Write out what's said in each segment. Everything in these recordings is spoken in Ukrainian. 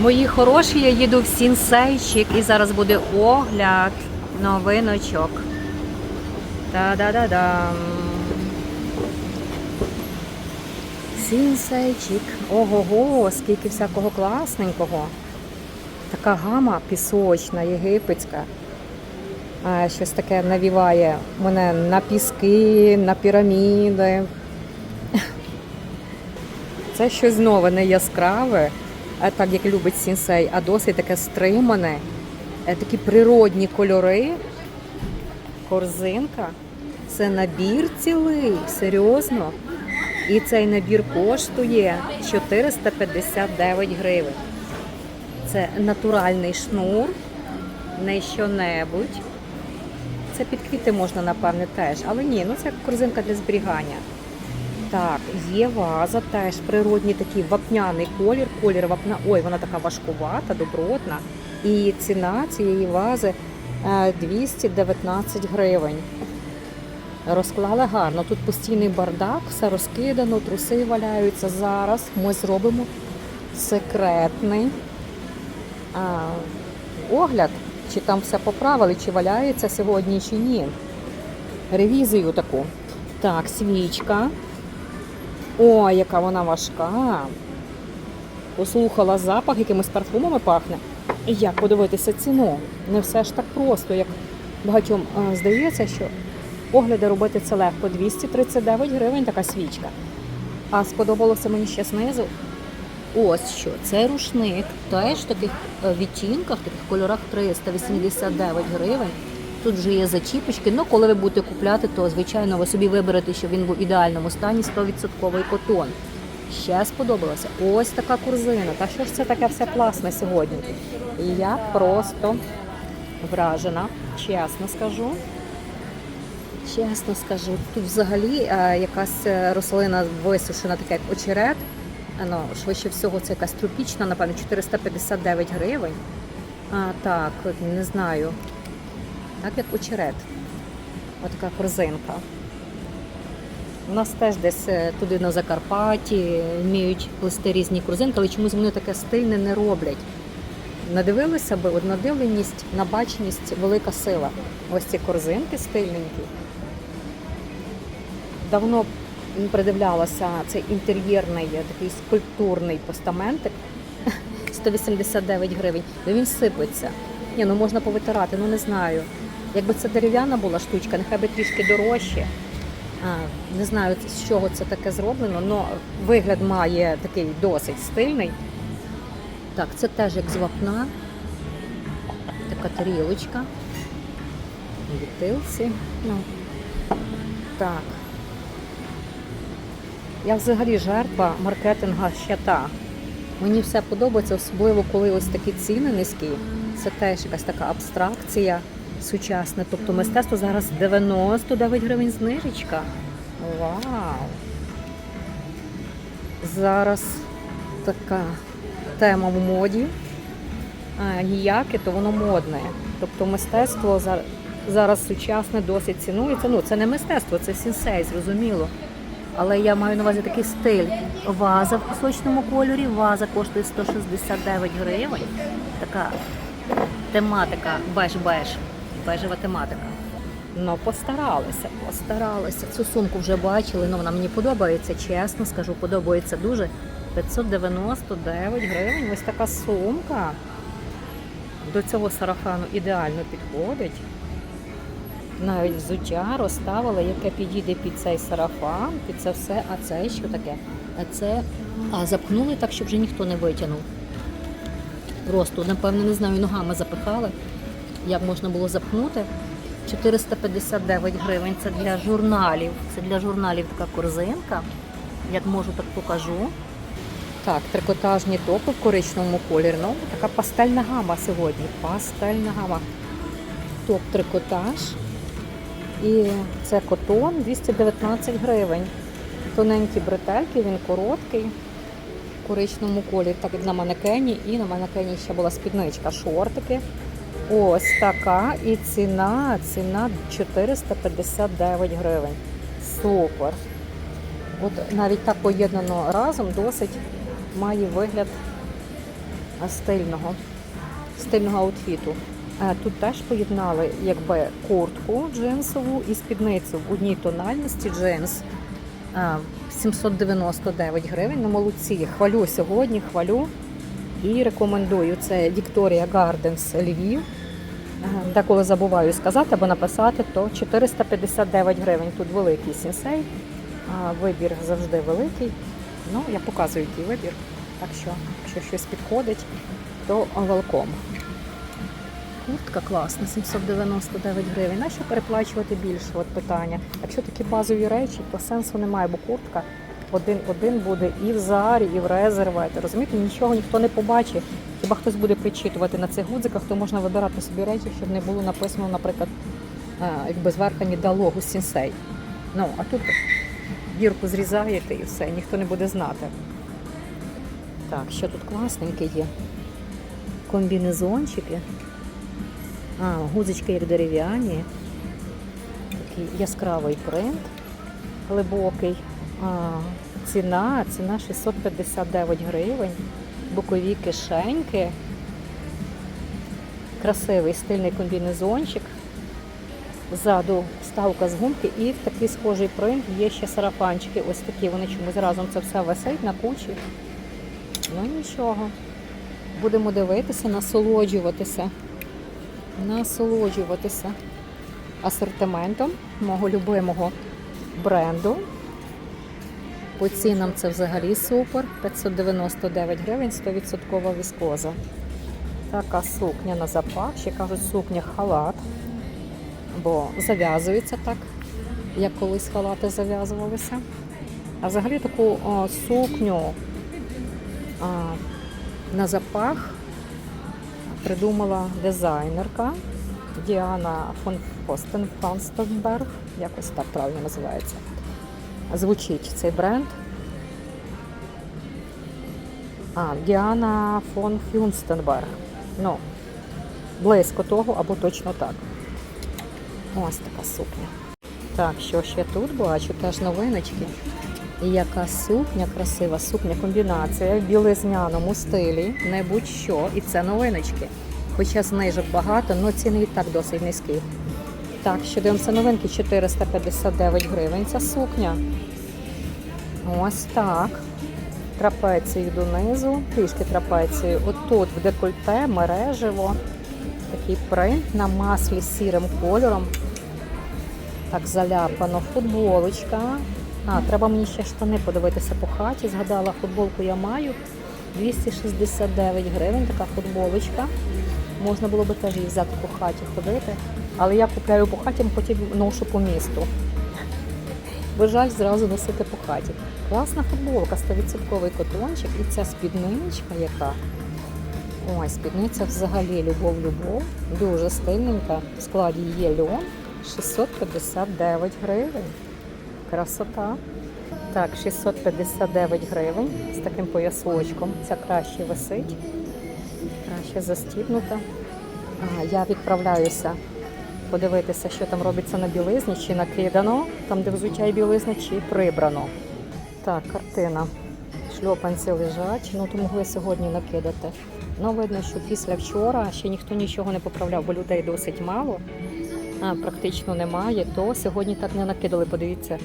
Мої хороші, я їду в сінсейчик і зараз буде огляд новиночок. Та-да-да-дам. Сінсейчик. Ого-го, скільки всякого класненького. Така гама пісочна, єгипетська. Щось таке навіває мене на піски, на піраміди. Це щось нове, не яскраве, так як любить сінсей, а досить таке стримане, Е, такі природні кольори. Корзинка. Це набір цілий, серйозно. І цей набір коштує 459 гривень. Це натуральний шнур, не що-небудь. Це під квіти можна, напевне, теж. Але ні, ну це корзинка для зберігання. Так, є ваза, теж природній такий вапняний колір. Колір вапна. Ой, вона така важкувата, добротна. І ціна цієї вази е, 219 гривень. Розклали гарно. Тут постійний бардак, все розкидано, труси валяються. Зараз ми зробимо секретний а, огляд, чи там все поправили, чи валяється сьогодні, чи ні. Ревізію таку. Так, свічка. Ой, яка вона важка. Послухала запах, якимись парфумами пахне. І Як подивитися ціну? Не все ж так просто, як багатьом е, здається, що огляди робити це легко. 239 гривень така свічка. А сподобалося мені ще знизу. Ось що, це рушник, теж в таких е, відтінках, таких кольорах 389 гривень. Тут вже є зачіпочки. Ну, коли ви будете купляти, то звичайно ви собі виберете, щоб він був в ідеальному стані 100% котон. Ще сподобалося. Ось така корзина. Та що ж це таке все класне сьогодні? Я просто вражена, чесно скажу. Чесно скажу, тут взагалі е, якась е, рослина висушена, така як очерет. Ну, швидше всього, це якась тропічна, напевно, 459 гривень. А, так, не знаю. Так як очерет. Отака корзинка. У нас теж десь е, туди на Закарпатті вміють плести різні корзинки, але чомусь вони таке стильне не роблять. Надивилися би, от надивленість, набаченість велика сила. Ось ці корзинки стильненькі. Давно придивлялася цей інтер'єрний е, такий скульптурний постаментик 189 гривень. Він сипеться. Ні, ну можна повитирати, ну не знаю. Якби це дерев'яна була штучка, нехай би трішки дорожче. Не знаю, з чого це таке зроблено, але вигляд має такий досить стильний. Так, це теж як з вапна. Така тарілочка. Вітилці. Ну, так. Я взагалі жертва маркетинга щата. Мені все подобається, особливо коли ось такі ціни низькі. Це теж якась така абстракція сучасна. Тобто мистецтво зараз 99 гривень знижечка. Вау! Зараз така тема в моді. А, ніяке, то воно модне. Тобто мистецтво зараз сучасне досить цінується. Ну, це не мистецтво, це сінсей, зрозуміло. Але я маю на увазі такий стиль. Ваза в пісочному кольорі. Ваза коштує 169 гривень. Така тематика беж-беж. Бежева тематика. Ну, постаралися, постаралися. Цю сумку вже бачили, ну вона мені подобається, чесно скажу, подобається дуже. 599 гривень. Ось така сумка. До цього сарафану ідеально підходить. Навіть взуття розставили, яке підійде під цей сарафан, під це все. А це що таке? А це а, запхнули так, щоб вже ніхто не витягнув. Просто, напевно, не знаю, ногами запихали. Як можна було запхнути? 459 гривень. Це для журналів. Це для журналів така корзинка. Як можу, так покажу. Так, трикотажні топи в коричневому кольорі. Ну, така пастельна гама сьогодні. Пастельна гама. Топ трикотаж. І це котон 219 гривень. Тоненькі бретельки, він короткий. В коричневому кольорі, так як на манекені. І на манекені ще була спідничка, шортики. Ось така. І ціна, ціна 459 гривень. Супер. От навіть так поєднано разом досить має вигляд стильного, стильного аутфіту. Е, Тут теж поєднали якби куртку джинсову і спідницю в одній тональності джинс. Е, 799 гривень на молодці. Хвалю сьогодні, хвалю і рекомендую. Це Victoria Gardens Львів. Деколи забуваю сказати або написати, то 459 гривень. Тут великий сінсей. Вибір завжди великий. Ну, я показую який вибір. Так що, якщо щось підходить, то велком. Куртка класна, 799 гривень. Нащо переплачувати більше? От питання. Якщо такі базові речі, то сенсу немає, бо куртка один-один буде і в зарі, і в резерветі. Розумієте, нічого ніхто не побачить. Хіба хтось буде причитувати на цих гудзиках, то можна вибирати собі речі, щоб не було написано, наприклад, а, якби зверху діалогу сінсей. Ну, а тут бірку зрізаєте і все, ніхто не буде знати. Так, що тут класненьке є? Комбінезончики. А, гудзички як дерев'яні. Такий яскравий принт глибокий. Ціна, ціна 659 гривень. Бокові кишеньки. Красивий стильний комбінезончик. Ззаду вставка з гумки і в такий схожий принт. Є ще сарафанчики. Ось такі. Вони чомусь разом це все висить на кучі. Ну нічого. Будемо дивитися, насолоджуватися. Насолоджуватися асортиментом мого любимого бренду. По цінам це взагалі супер. 599 гривень, 100% віскоза. Така сукня на запах, ще кажуть, сукня халат, бо зав'язується так, як колись халати зав'язувалися. А взагалі таку о, сукню а, на запах придумала дизайнерка Діана фон Фостен Фанстенберг, якось так правильно називається. Звучить цей бренд. А, Діана фон Фюнстенберг. Ну, близько того або точно так. Ось така сукня. Так, що ще тут бачу? Теж новиночки. І яка сукня красива, сукня комбінація в білизняному стилі, не будь-що. І це новиночки. Хоча знижок багато, але ціни і так досить низькі. Так, що дивимося новинки 459 гривень. Ця сукня. Ось так. Трапецію донизу, трішки трапецію. Отут в декольте мережево. Такий принт на маслі з сірим кольором. Так, заляпано. Футболочка. А, треба мені ще штани подивитися по хаті. Згадала, футболку я маю. 269 гривень така футболочка. Можна було би теж її взяти по хаті ходити. Але я купляю по хаті, потім ношу по місту. Бо жаль зразу носити по хаті. Класна футболка, 100% котончик. І ця спідничка яка. Ой, спідниця взагалі любов-любов. Дуже стильненька. В складі є льон. 659 гривень. Красота. Так, 659 гривень з таким поясочком. Ця краще висить, краще застібнута. Я відправляюся подивитися, що там робиться на білизні, чи накидано, там, де взуття і білизна, чи прибрано. Так, картина. Шльопанці лежать, ну то могли сьогодні накидати. Ну, видно, що після вчора ще ніхто нічого не поправляв, бо людей досить мало, а, практично немає, то сьогодні так не накидали. Подивіться,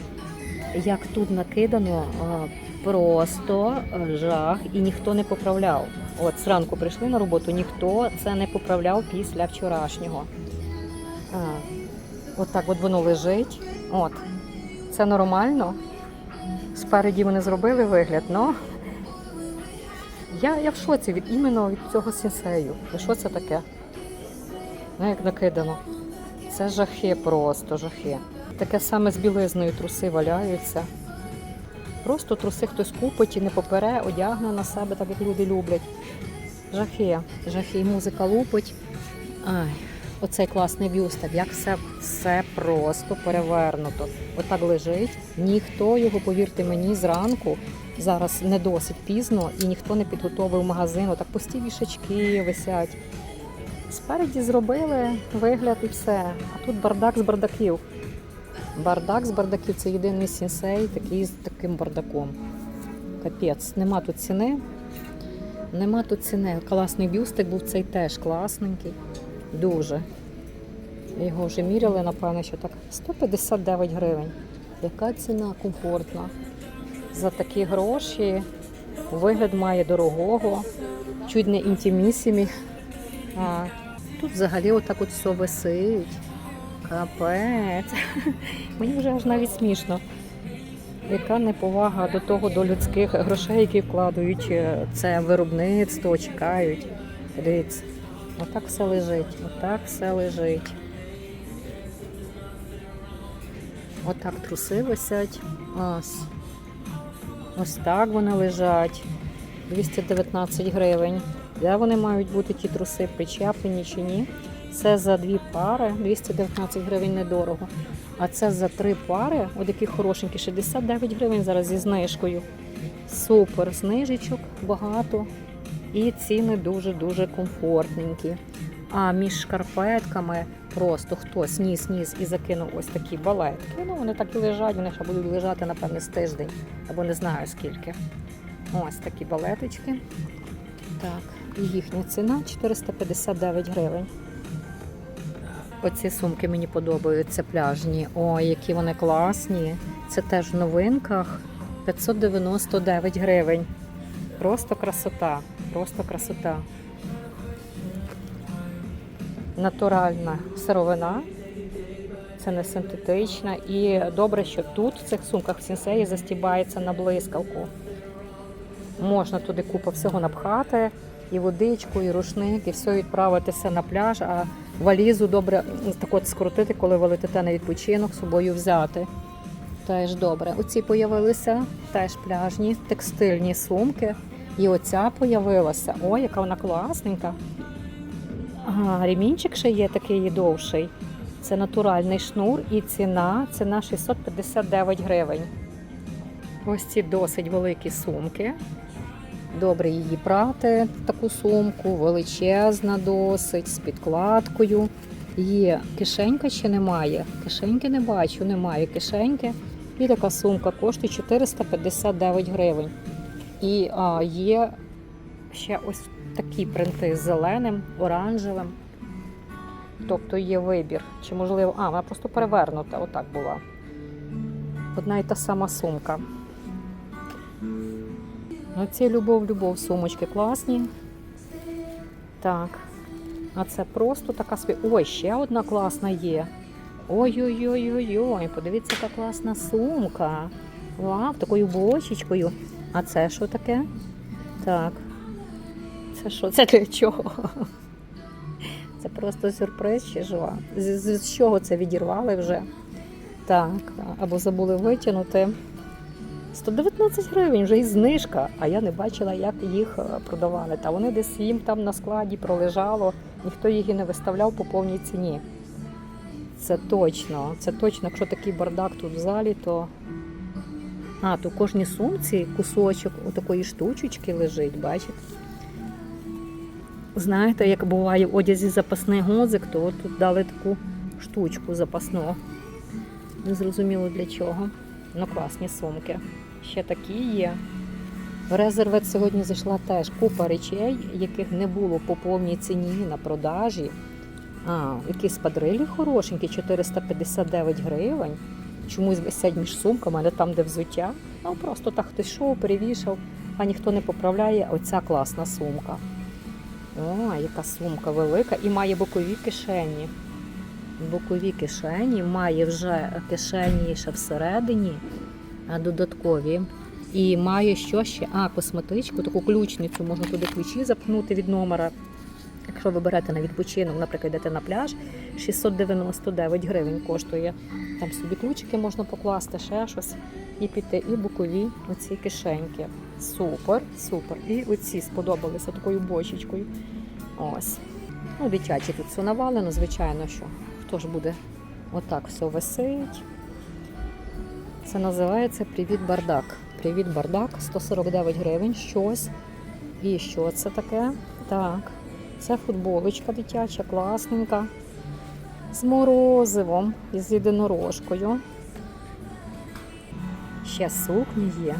як тут накидано, а, просто жах, і ніхто не поправляв. От зранку прийшли на роботу, ніхто це не поправляв після вчорашнього. А, от так от воно лежить. От. Це нормально. Спереді вони зробили вигляд, але я, я в шоці від іменно від цього сенсею. Що це таке? Ну, як накидано. Це жахи просто, жахи. Таке саме з білизною труси валяються. Просто труси хтось купить і не попере, одягне на себе, так як люди люблять. Жахи, жахи, музика лупить. Ай, оцей класний бюстик, як все, все просто перевернуто. Отак лежить. Ніхто його, повірте мені, зранку. Зараз не досить пізно і ніхто не підготовив магазин. Отак пусті вішачки висять. Спереді зробили вигляд і все. А тут бардак з бардаків. Бардак з бардаків це єдиний сінсей, такий з таким бардаком. Капець, нема тут ціни. Нема тут ціни. Класний бюстик був цей теж класненький. Дуже. Його вже міряли, напевно, що так. 159 гривень. Яка ціна комфортна? За такі гроші вигляд має дорогого, чуть не інтімісімі. А тут взагалі отак от все висить. Капець. Мені вже аж навіть смішно. Яка неповага до того, до людських грошей, які вкладають е, це виробництво, чекають. Дивіться, отак все лежить, отак все лежить. Отак труси висять. Ось. Ось так вони лежать. 219 гривень. Де вони мають бути ті труси, причеплені чи ні? Це за дві пари, 219 гривень недорого. А це за три пари, от які хорошенькі, 69 гривень зараз зі знижкою. Супер, знижечок багато. І ціни дуже-дуже комфортненькі. А між шкарпетками просто хтось ніс ніс і закинув ось такі балетки. Ну, вони так і лежать, вони ще будуть лежати, напевне, з тиждень, або не знаю скільки. Ось такі балеточки. Так, і їхня ціна 459 гривень. Оці сумки мені подобаються пляжні. Ой, які вони класні. Це теж в новинках 599 гривень. Просто красота. Просто красота. Натуральна сировина. Це не синтетична. І добре, що тут в цих сумках в сінсеї застібається на блискавку. Можна туди купу всього напхати, і водичку, і рушник, і все відправитися на пляж, а валізу добре так от скрутити, коли ви летите на відпочинок, з собою взяти. Теж добре. Оці появилися теж пляжні текстильні сумки. І оця появилася. Ой, яка вона класненька. Ага, ремінчик ще є такий довший. Це натуральний шнур і ціна, ціна 659 гривень. Ось ці досить великі сумки. Добре її брати, таку сумку, величезна досить, з підкладкою. Є кишенька ще немає. Кишеньки не бачу, немає кишеньки. І така сумка коштує 459 гривень. І а, є ще ось такі принти з зеленим, оранжевим. Тобто є вибір. Чи можливо, а, вона просто перевернута, отак була. Одна і та сама сумка. Ну, ці любов-любов сумочки класні. Так. А це просто така собі. Ой, ще одна класна є. Ой-ой-ой-ой-ой. Подивіться, яка класна сумка. Вау, такою бочечкою. А це що таке? Так. Це що? Це для чого? Це просто сюрприз чи жива. З, з, з чого це відірвали вже? Так, або забули витягнути. 119 гривень вже і знижка, а я не бачила, як їх е, продавали. Та вони десь їм там на складі пролежало, ніхто їх і не виставляв по повній ціні. Це точно, це точно, якщо такий бардак тут в залі, то. А, то в кожній сумці кусочок отакої штучечки лежить, бачите? Знаєте, як буває в одязі запасний гудзик, то от тут дали таку штучку запасну. Не зрозуміло для чого. Ну, класні сумки. Ще такі є. В резервет сьогодні зайшла теж купа речей, яких не було по повній ціні на продажі. А, якісь падрилі хорошенькі, 459 гривень. Чомусь висять між сумками, але там, де взуття. Ну просто так хтось йшов, перевішав, а ніхто не поправляє. Оця класна сумка. О, яка сумка велика і має бокові кишені. Бокові кишені, має вже кишені ще всередині, додаткові. І має що ще? А, косметичку, таку ключницю, можна туди ключі запхнути від номера. Якщо ви берете на відпочинок, наприклад, йдете на пляж, 699 гривень коштує. Там собі ключики можна покласти, ще щось і піти. І бокові оці кишеньки. Супер, супер. І оці сподобалися такою бочечкою. Ось. Ну, дитячі тут все навалено, звичайно, що хто ж буде отак все висить. Це називається Привіт бардак. Привіт бардак, 149 гривень, щось. І що це таке? Так, це футболочка дитяча, класненька. З морозивом і з єдинорожкою. Ще сукні є.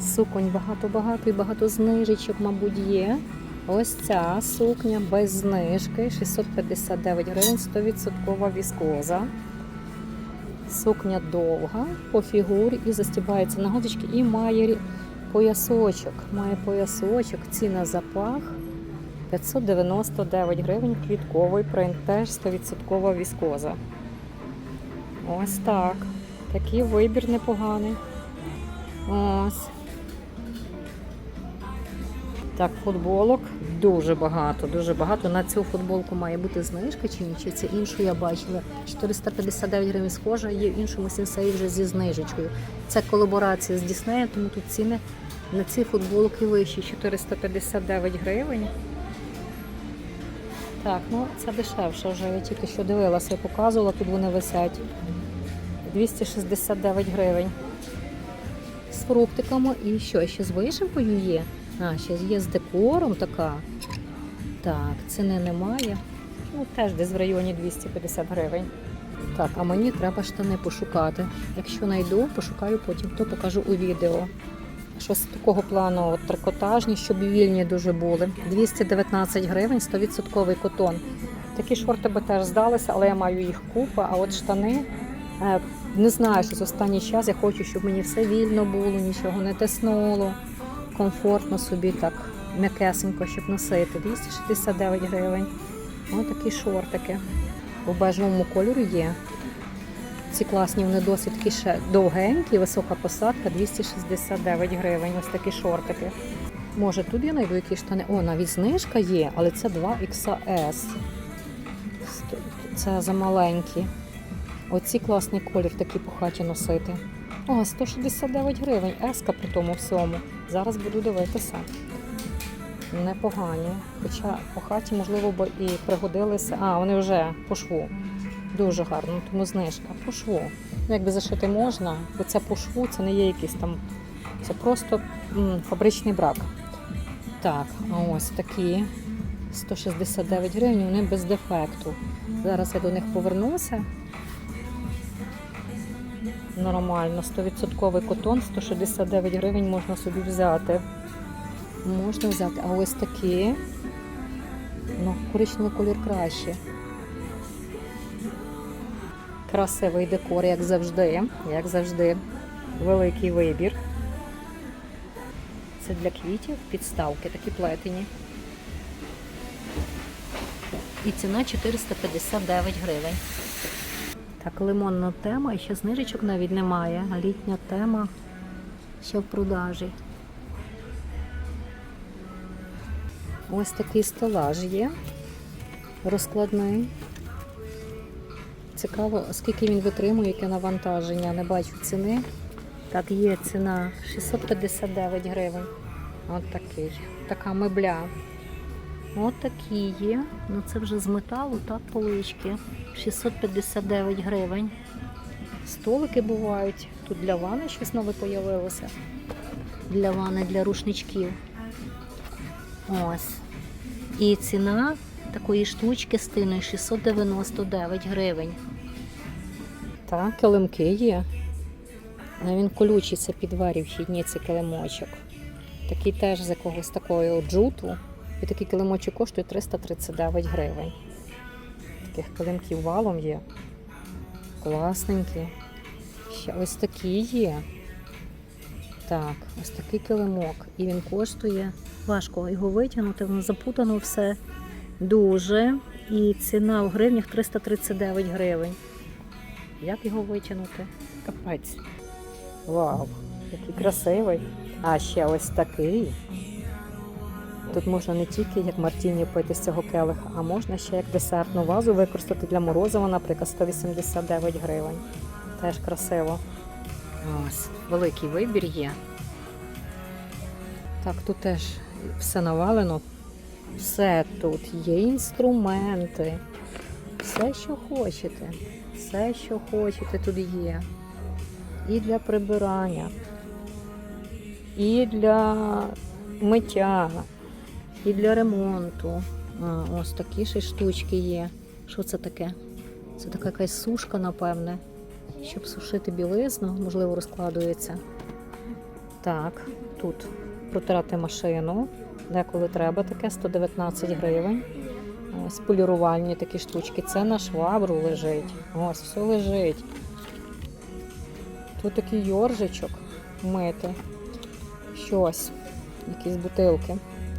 Суконь багато-багато і багато знижечок, мабуть, є. Ось ця сукня без знижки 659 гривень, 100% віскоза. Сукня довга по фігурі і застібається на гудочки і має поясочок. Має поясочок, ціна запах 599 гривень, квітковий принт, теж 100% віскоза. Ось так. Такий вибір непоганий. Ось. Так, футболок дуже багато, дуже багато. На цю футболку має бути знижка чи ні? Це іншу я бачила. 459 гривень схожа, є в іншому сенсеї вже зі знижечкою. Це колаборація з Діснеєм, тому тут ціни на ці футболки вищі. 459 гривень. Так, ну це дешевше вже. Я тільки що дивилася і показувала, тут вони висять. 269 гривень. З фруктиками і що, ще з вишивкою є? А, ще є з декором така. Так, ціни немає. Ну, теж десь в районі 250 гривень. Так, а мені треба штани пошукати. Якщо знайду, пошукаю потім, то покажу у відео. Щось такого плану от, трикотажні, щоб вільні дуже були. 219 гривень, 100% котон. Такі шорти би теж здалися, але я маю їх купа. А от штани е, не знаю, що з останній час я хочу, щоб мені все вільно було, нічого не тиснуло, комфортно собі так м'якесенько, щоб носити. 269 гривень. Ось такі шортики. У бежевому кольорі є. Ці класні, вони досить такі ще довгенькі, висока посадка 269 гривень. Ось такі шортики. Може, тут я знайду якісь штани. О, навіть знижка є, але це 2XS. Це замаленькі. Оці класний колір такий по хаті носити. О, 169 гривень. Еска при тому всьому. Зараз буду дивитися. Непогані. Хоча по хаті, можливо, б і пригодилися. А, вони вже по шву. Дуже гарно, тому знижка. По шву. Ну, якби зашити можна, бо це по шву, це не є якийсь там. Це просто м, фабричний брак. Так, ось такі 169 гривень, вони без дефекту. Зараз я до них повернуся. Нормально, 100% котон, 169 гривень можна собі взяти. Можна взяти. А ось такі. Ну, коричневий колір краще. Красивий декор, як завжди. Як завжди, великий вибір. Це для квітів підставки, такі плетені. І ціна 459 гривень. Так, лимонна тема, і ще знижечок навіть немає. Літня тема ще в продажі. Ось такий стелаж є. Розкладний. Цікаво, скільки він витримує, яке навантаження. Не бачу ціни. Так, є ціна 659 гривень. От такий. Така мебля. От такі є. Ну це вже з металу, так, полички. 659 гривень. Столики бувають. Тут для вани щось нове появилося. Для вани, для рушничків. Ось. І ціна такої штучки з тиною 699 гривень. Так, килимки є. Він колючий, це підварів вхідні, це килимочок. Такий теж з якогось такого джуту. І такий килимочок коштує 339 гривень. Таких килимків валом є. Класненькі. Ще ось такі є. Так, ось такий килимок. І він коштує важко його витягнути, воно запутано все дуже. І ціна в гривнях 339 гривень. Як його витягнути? Капець. Вау, який красивий. А ще ось такий. Тут можна не тільки як мартіні пити з цього келиха, а можна ще як десертну вазу використати для морозива, наприклад, 189 гривень. Теж красиво. Ось, великий вибір є. Так, тут теж все навалено. Все тут є інструменти. Все, що хочете. Все, що хочете, тут є. І для прибирання, і для миття, і для ремонту. А, ось такі ще штучки є. Що це таке? Це така якась сушка, напевне. Щоб сушити білизну, можливо, розкладується. Так, тут протирати машину. Деколи треба таке 119 гривень. Ось полірувальні такі штучки. Це на швабру лежить. Ось, все лежить. Тут такий йоржичок мити. Щось. Якісь бутилки.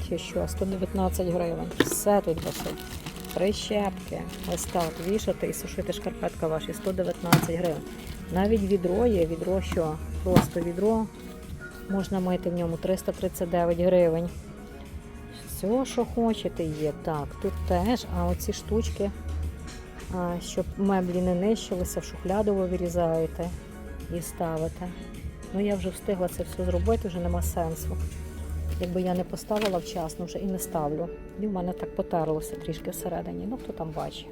Чи що, 119 гривень. Все тут висить. Прищепки. Ось так, вішати і сушити шкарпетка ваші 119 гривень. Навіть відро є, відро що? Просто відро. Можна мити в ньому 339 гривень. Все, що хочете, є. Так, тут теж, а оці штучки, щоб меблі не нищилися, в шухляду ви вирізаєте і ставите. Ну, я вже встигла це все зробити, вже нема сенсу. Якби я не поставила вчасно, вже і не ставлю. І в мене так потерлося трішки всередині. Ну, хто там бачить.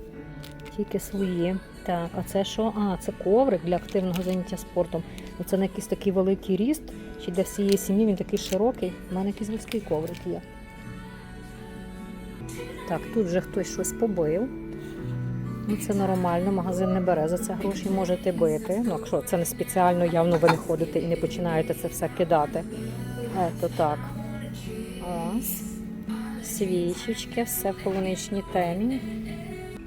Тільки свої. Так, а це що? А, це коврик для активного заняття спортом. Ну, це на якийсь такий великий ріст, чи для всієї сім'ї він такий широкий. У мене якийсь вузький коврик є. Так, тут вже хтось щось побив. Ну, це нормально, магазин не бере за це гроші, можете бити. Ну, якщо це не спеціально, явно ви не ходите і не починаєте це все кидати. Е, то так. Ось. Свічечки, все в полуничній темі.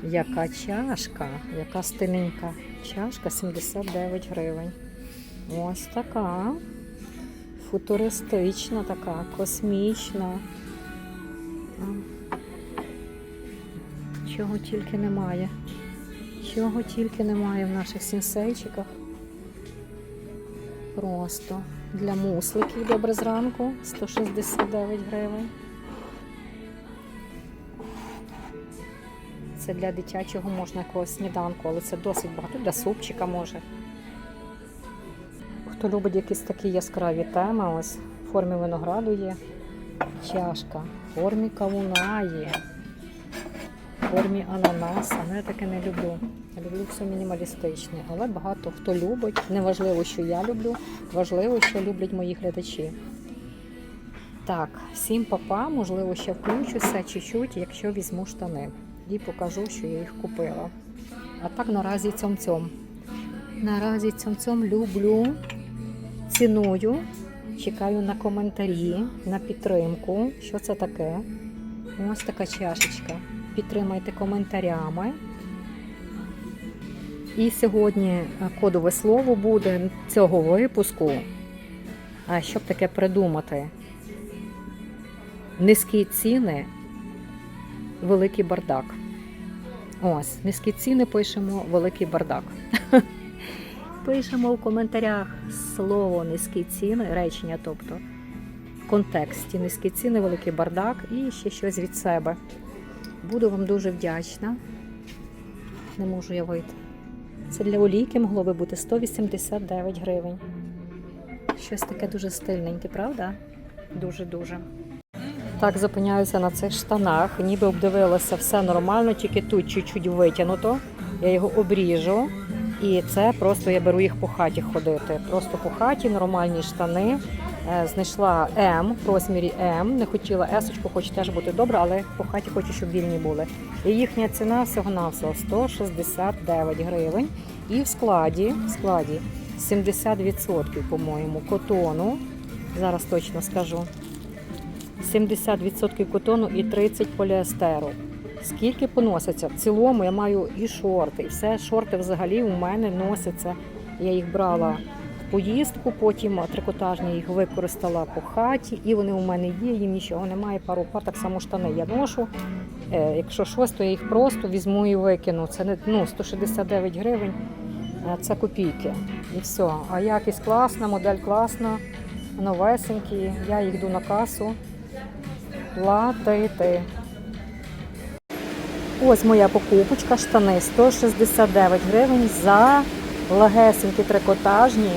Яка чашка, яка стильненька. Чашка 79 гривень. Ось така. Футуристична така, космічна. Чого тільки немає. Чого тільки немає в наших сінсейчиках. Просто для мусликів добре зранку 169 гривень. Це для дитячого можна якогось сніданку, але це досить багато для супчика може. Хто любить якісь такі яскраві теми, ось в формі винограду є чашка, в формі кавуна є, в формі ананаса. Ну, я таке не люблю. Люблю все мінімалістичне, але багато хто любить. Неважливо, що я люблю, важливо, що люблять мої глядачі. Так, всім папа, можливо, ще включуся чуть-чуть, якщо візьму штани. І покажу, що я їх купила. А так наразі цьом-цьом. Наразі цьом-цьом люблю, ціную, чекаю на коментарі, на підтримку. Що це таке? Ось така чашечка. Підтримайте коментарями. І сьогодні е, кодове слово буде цього випуску. А щоб таке придумати? Низькі ціни, великий бардак. Ось, низькі ціни пишемо великий бардак. Пишемо в коментарях слово низькі ціни, речення, тобто в контексті низькі ціни, великий бардак і ще щось від себе. Буду вам дуже вдячна. Не можу я вийти. Це для олійки могло би бути 189 гривень. Щось таке дуже стильненьке, правда? Дуже-дуже. Так, зупиняюся на цих штанах, ніби обдивилася все нормально, тільки тут чуть-чуть витягнуто. Я його обріжу. І це просто я беру їх по хаті ходити. Просто по хаті нормальні штани. Е, Знайшла М в розмірі М. Не хотіла есочку, хоч теж бути добре, але по хаті хочу, щоб вільні були. І їхня ціна всього-навсього 169 гривень. І в складі, в складі 70%, по-моєму, котону. Зараз точно скажу. 70% котону і 30 поліестеру. Скільки поноситься? В цілому я маю і шорти, і все шорти взагалі у мене носяться. Я їх брала поїздку, потім трикотажні їх використала по хаті, і вони у мене є, їм нічого немає. Пару пар так само штани я ношу. Е, Якщо щось, то я їх просто візьму і викину. Це не ну, 169 гривень, е, це копійки. І все. А якість класна, модель класна, новесенькі. Я їх йду на касу платити. Ось моя покупочка, штани 169 гривень за легесенькі трикотажні